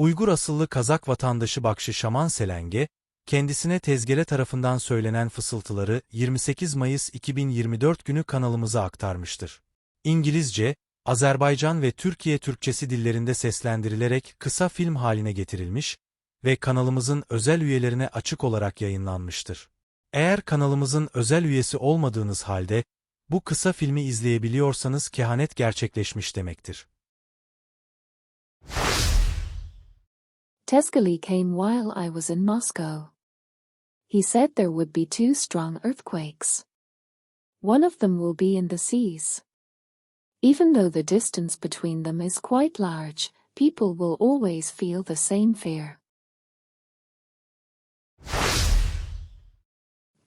Uygur asıllı Kazak vatandaşı Bakşı Şaman Selenge, kendisine tezgele tarafından söylenen fısıltıları 28 Mayıs 2024 günü kanalımıza aktarmıştır. İngilizce, Azerbaycan ve Türkiye Türkçesi dillerinde seslendirilerek kısa film haline getirilmiş ve kanalımızın özel üyelerine açık olarak yayınlanmıştır. Eğer kanalımızın özel üyesi olmadığınız halde, bu kısa filmi izleyebiliyorsanız kehanet gerçekleşmiş demektir. Tezgeli came while I was in Moscow. He said there would be two strong earthquakes. One of them will be in the seas. Even though the distance between them is quite large, people will always feel the same fear.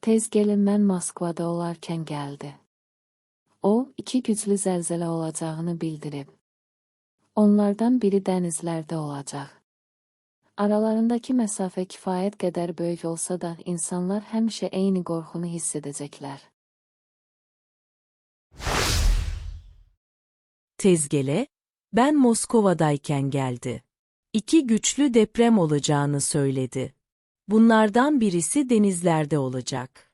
Tezgelinden Moskva'da olarken geldi. O, iki güçlü zelzele olacağını bildirip, onlardan biri denizlerde olacak. Aralarındaki mesafe kifayet kadar büyük olsa da insanlar hemşe aynı korkunu hissedecekler. Tezgele, ben Moskova'dayken geldi. İki güçlü deprem olacağını söyledi. Bunlardan birisi denizlerde olacak.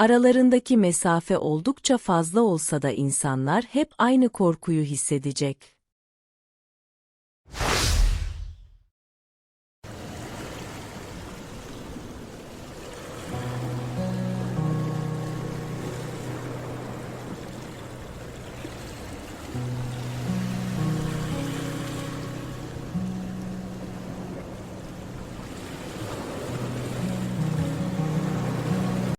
Aralarındaki mesafe oldukça fazla olsa da insanlar hep aynı korkuyu hissedecek.